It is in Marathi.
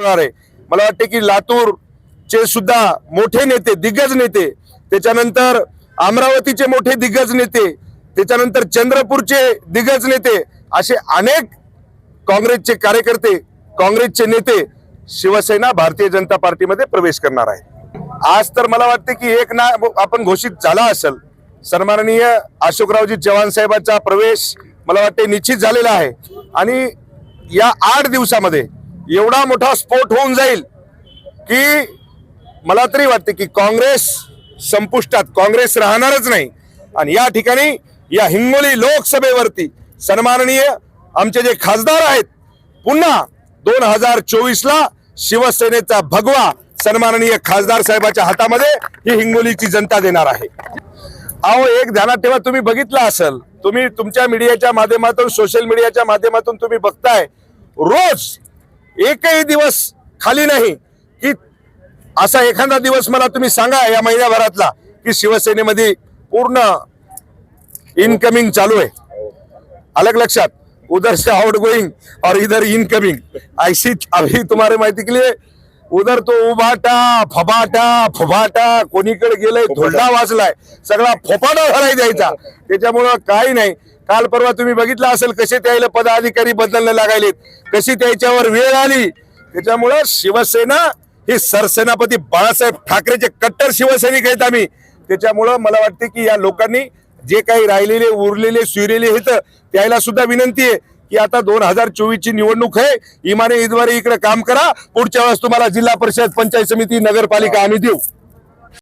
होणार आहे. मला वाटते की लातूरचे सुद्धा मोठे नेते दिग्गज नेते त्याच्यानंतर अमरावतीचे मोठे दिग्गज नेते त्याच्यानंतर चंद्रपूरचे दिग्गज नेते असे अनेक काँग्रेसचे कार्यकर्ते काँग्रेसचे नेते शिवसेना भारतीय जनता पार्टीमध्ये प्रवेश करणार आहे आज तर मला वाटते की एक ना आपण घोषित झाला असेल. सन्माननीय अशोकरावजी चव्हाण साहेबांचा प्रवेश मला वाटते निश्चित झालेला आहे. आणि या आठ दिवसामध्ये एवढा मोठा स्फोट होऊन जाईल की मला तरी वाटते की काँग्रेस संपुष्टात काँग्रेस राहणारच नाही. आणि या ठिकाणी या हिंगोली लोकसभेवरती सन्माननीय आमचे जे खासदार आहेत पुन्हा दोन हजार चोवीस ला शिवसेनेचा भगवा सन्माननीय खासदार साहेबाच्या हातामध्ये ही हिंगोलीची जनता देणार आहे. अहो एक ध्यानात ठेवा तुम्ही बघितलं असेल तुम्ही तुमच्या मीडियाच्या माध्यमातून सोशल मीडियाच्या माध्यमातून तुम्ही बघताय रोज एकही दिवस खाली नाही की असा एखादा दिवस मला तुम्ही सांगा या महिन्याभरातला की शिवसेनेमध्ये पूर्ण इनकमिंग चालू आहे. अलग लक्षात. उधर से आउट गोइंग और इधर इनकमिंग ऐसी अभी तुम्हारे माहिती के लिए उधर तो उभाटा फबाटा फुबाटा कोणीकडे गेलंय धोंडा वाजलाय सगळा फोपाटा भराय द्यायचा. त्याच्यामुळं काही नाही. काल परवा तुम्ही बघितलं असेल कसे त्याला पदाधिकारी बदलणे लागायलेत. कशी त्याच्यावर वेळ आली. त्याच्यामुळं शिवसेना ही सरसेनापती बाळासाहेब ठाकरेचे कट्टर शिवसैनिक आहेत आम्ही. त्याच्यामुळं मला वाटते की या लोकांनी जे काही राहिलेले उरलेले सुरलेले आहेत त्याला सुद्धा विनंती आहे. की आता दोन हजार चोवीस ची निवडणूक आहे. इमाने इद्वारे इकडे काम करा. पुढच्या वेळेस तुम्हाला जिल्हा परिषद पंचायत समिती नगरपालिका आम्ही देऊ.